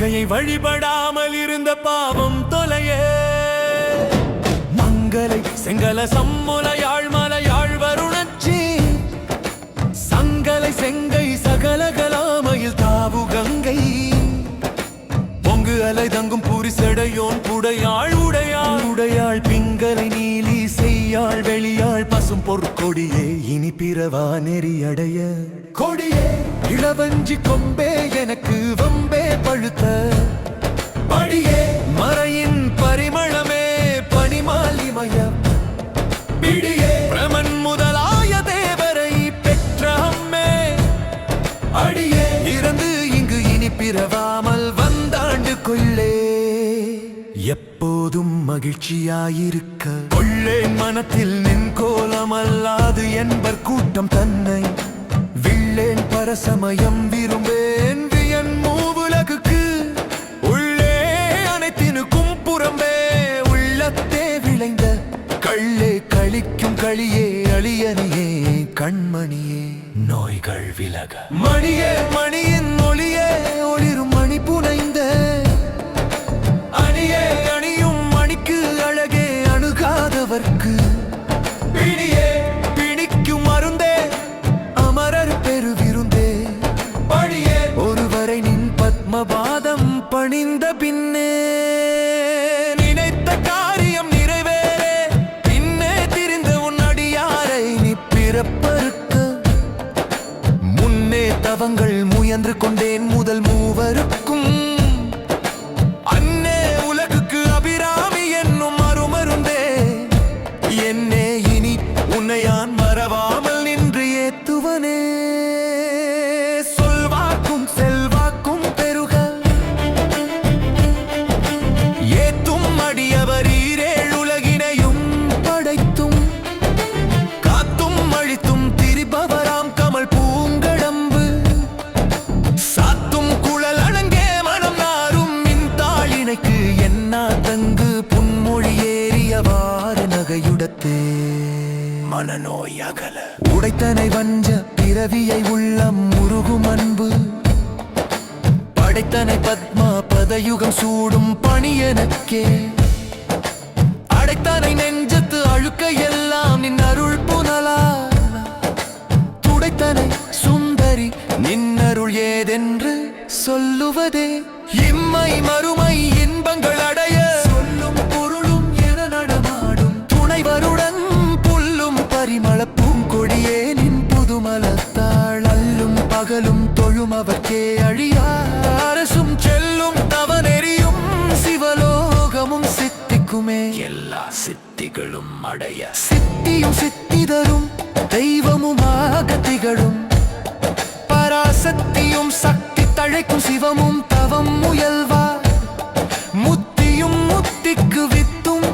அம்பிகையை வழிபடாமல் இருந்த பாவம் தொலைய. மங்களை செங்கல சம்முலையாழ் மலையாழ் வருணச்சி சங்கலை செங்கை சகலகலாமையில் தாவு கங்கை பொங்கு அலை தங்கும் பூரி செடையோன் புடையாள் பொற்கொடியே இனி பிறவா நெறியடைய. கொடியே இளவஞ்சி கொம்பே எனக்கு வம்பே பழுத்த. படியே மறையின் பரிமளமே பனிமாலிமயம் பிடியே பிரமன் முதலாய தேவரை பெற்ற அம்மே. அடியே இறந்து இங்கு இனி பிறவாமல் வந்தாண்டு கொள்ளே எப்போதும் மகிழ்ச்சியாயிருக்க. கொள்ளேன் மனத்தில் நின்று அல்லாது என்பர் கூட்டம் தன்னை வில்லேன் பரசமயம் விரும்பேன். வியன் மூவுலகுக்கு உள்ளே அனைத்தினுக்கும் புறம்பே உள்ளத்தே விளைந்த கள்ளே கழிக்கும் களியே அழியனியே கண்மணியே. நோய்கள் விலக. மணியே மணியின் ஒளியே ஒளிரும் பொய்யாகல. உடைத்தனை வஞ்ச பிறவியை உள்ளம் முருகும் அன்பு. படைத்தனை பத்மா பதயுகம் சூடும் பணி எனக்கே. அடைத்தனை நெஞ்சத்து அழுக்க எல்லாம் நின் அருள் புனலா. துடைத்தனை சுந்தரி நின் அருள் ஏதென்று சொல்லுவதே. இம்மை மறுமை தொழும் அவர்க்கே அழியா அரசும் செல்லும் தவநெறியும் சிவலோகமும் சித்திக்குமே. எல்லா சித்திகளும் அடைய. சித்தியும் சித்திதரும் தெய்வமுமாக திகழும். பராசக்தியும் சக்தி தழைக்கும் சிவமும் தவம் முயல்வார் முத்தியும் முத்திக்கு வித்தும்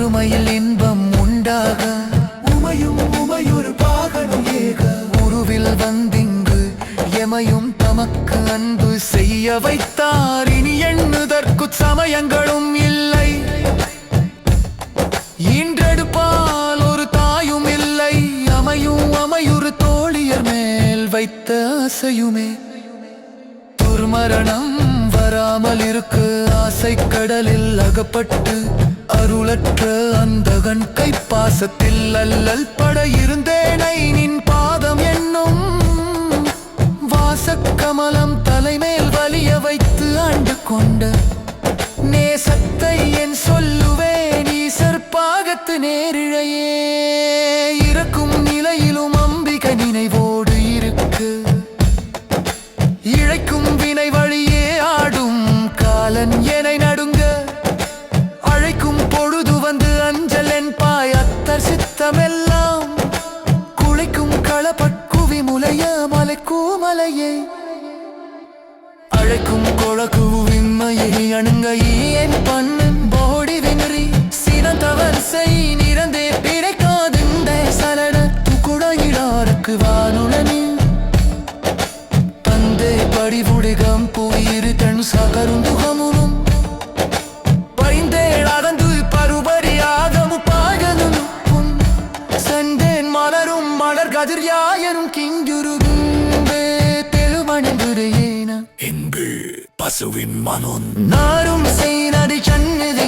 மறுமையில் இன்பம் உண்டாக. உமையும் உமையொரு பாகனும் ஏக. உருவில் வந்திங்கு எமையும் தமக்கு அன்பு செய்ய வைத்தார். இனி எண்ணுதற்கு சமயங்களும் இல்லை. ஈன்றெடுப்பால் ஒரு தாயும் இல்லை. அமையும் அமையுறு தோழியர் மேல் வைத்த ஆசையுமே. துர்மரணம் வராமல் இருக்கு. ஆசை கடலில் அகப்பட்டு அருளற்ற அந்தகன் கைப்பாசத்தில் அல்லல் பட இருந்தேனை நின் பாதம் என்னும் வாசக்கமலம் தலைமேல் வலிய வைத்து ஆண்டு கொண்ட நேசத்தை என் சொல்லுவேன் நீ சற்பாகத்து நேரிழையே. கள பட்குவி முலைய. மலைக்கூமலையே அழைக்கும் கொழகு விம்மையை அணுங்க ஏன் பண்ணும் போடி வினரி சினந்தவர் செய் நிறந்தே பிழைக்காதுண்ட. சலன துக்குடையிடாருக்கு வானுடனே பந்தே படிவுடிகம் போயிரு தன் சகருந்துகமுனும். கதிர்யாயனும் கிங்குருகும்பே தெருமணிபுரையேன என்பு பசுவின் மனோன். நாரும் செய்னது சன்னதித்தையே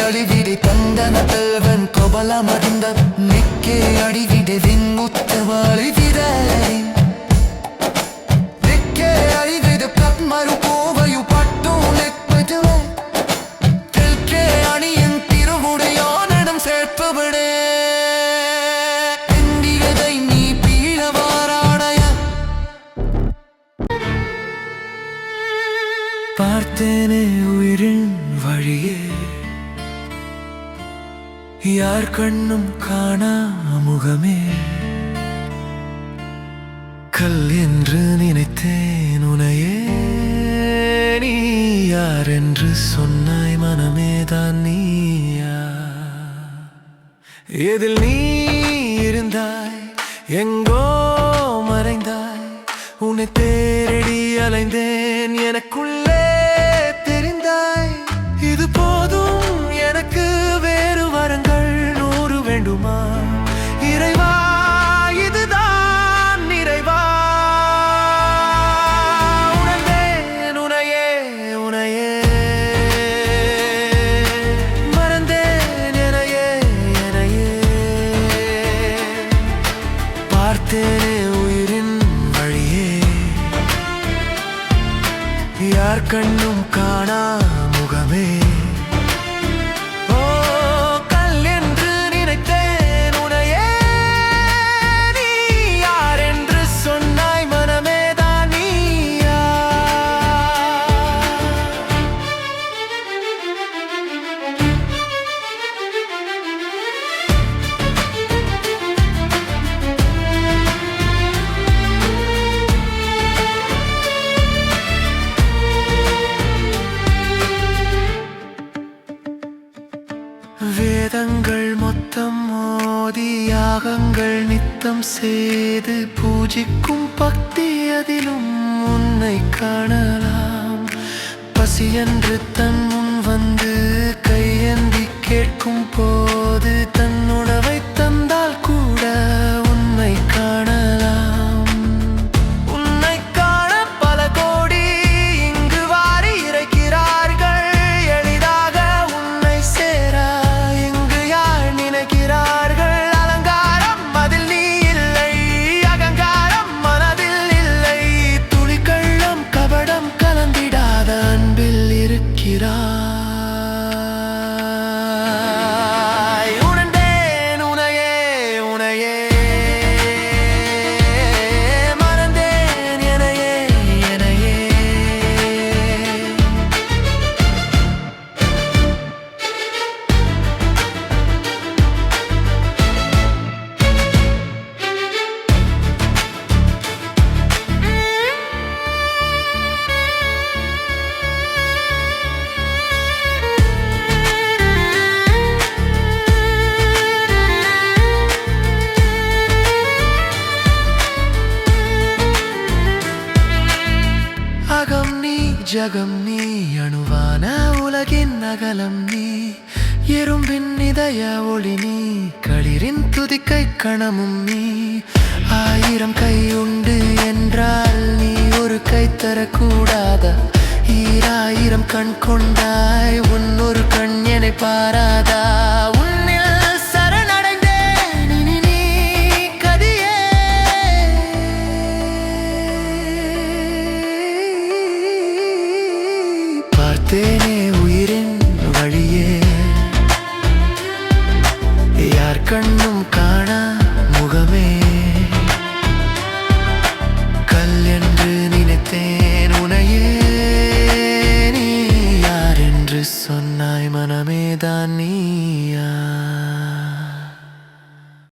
தெக்கே அழிவிடை தந்தன தேவன் கொபல மருந்த நிக்கே அடிவிடை விண்முத்தவாளி விரலை நிக்கே அழிவிடு பத்மரு கோவையு பட்டு நெற்பதுவே. தெற்கே அணியின் திருவுடையானிடம் சேர்ப்பவிடே எண்டியதை நீ பீழவாராடைய பார்த்தேனே உயிரின் வழியே. யார் கண்ணும் காணா முகமே? கல் என்று நினைத்தேன் உனையே. நீ யார் என்று சொன்னாய் மனமே தான் நீயா? எதில் நீ இருந்தாய்? எங்க பார்த்தேனே உயிரின் வழியே. யார் கண்ணும் காணா முகமே. வேதங்கள் மொத்தம் மோதி யாகங்கள் நித்தம் செய்து பூஜிக்கும் பக்தி அதிலும் உன்னை காணலாம். பசியன்று தன் முன் வந்து கையேந்தி கேட்கும் போது நீ ஜகம் நீ அணுவான உலகின் அகலம் நீ. எறும்பின் இதய ஒளி நீ களிரின் துதிக்கை கணமும் நீ. ஆயிரம் கை உண்டு என்றால் நீ ஒரு கை தரக்கூடாதா. ஈராயிரம் கண் கொண்டாய் உன் ஒரு கண் என்னை பாராதா?